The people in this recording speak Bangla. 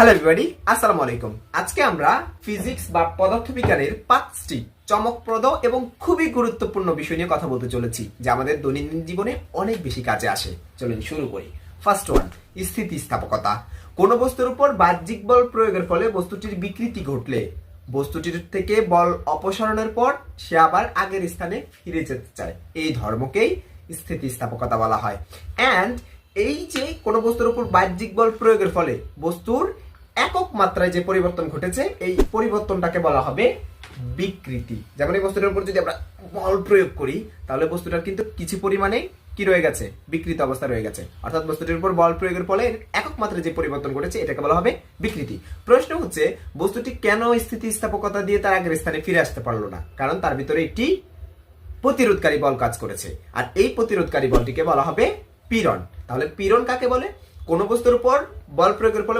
হ্যালো এভরিবডি আসসালামু আলাইকুম আজকে আমরা ফিজিক্স বা পদার্থবিজ্ঞানের পাঁচটি চমকপ্রদ এবং খুবই গুরুত্বপূর্ণ বিষয় নিয়ে কথা বলতে চলেছি, যা আমাদের দৈনন্দিন জীবনে অনেক বেশি কাজে আসে। চলুন শুরু করি। ফার্স্ট ওয়ান স্থিতিস্থাপকতা। কোনো বস্তুর উপর বাহ্যিক বল প্রয়োগের ফলে বস্তুটির বিকৃতি ঘটলে, বস্তুটির থেকে বল অপসারণের পর সে আবার আগের স্থানে ফিরে যেতে চায়। এই ধর্মকেই স্থিতিস্থাপকতা বলা হয়। অ্যান্ড এই যে কোনো বস্তুর উপর বাহ্যিক বল প্রয়োগের ফলে বস্তুর একক মাত্রায় যে পরিবর্তন ঘটেছে, এই পরিবর্তনটাকে বলা হবে বিকৃতি। যেমন এই বস্তুটার উপর যদি আমরা বল প্রয়োগ করি, তাহলে বস্তুটার কিন্তু কিছু পরিমাণে কি রয়ে গেছে? বিকৃত অবস্থা রয়ে গেছে। অর্থাৎ বস্তুটির উপর বল প্রয়োগের ফলে একক মাত্রায় যে পরিবর্তন ঘটেছে, এটাকে বলা হবে বিকৃতি। প্রশ্ন হচ্ছে, বস্তুটি কেন স্থিতিস্থাপকতা দিয়ে তার আগের স্থানে ফিরে আসতে পারল না? কারণ তার ভিতরে একটি প্রতিরোধকারী বল কাজ করেছে। আর এই প্রতিরোধকারী বলটিকে বলা হবে পীড়ন। তাহলে পীড়ন কাকে বলে? কোন বস্তুর উপর বল প্রয়োগের ফলে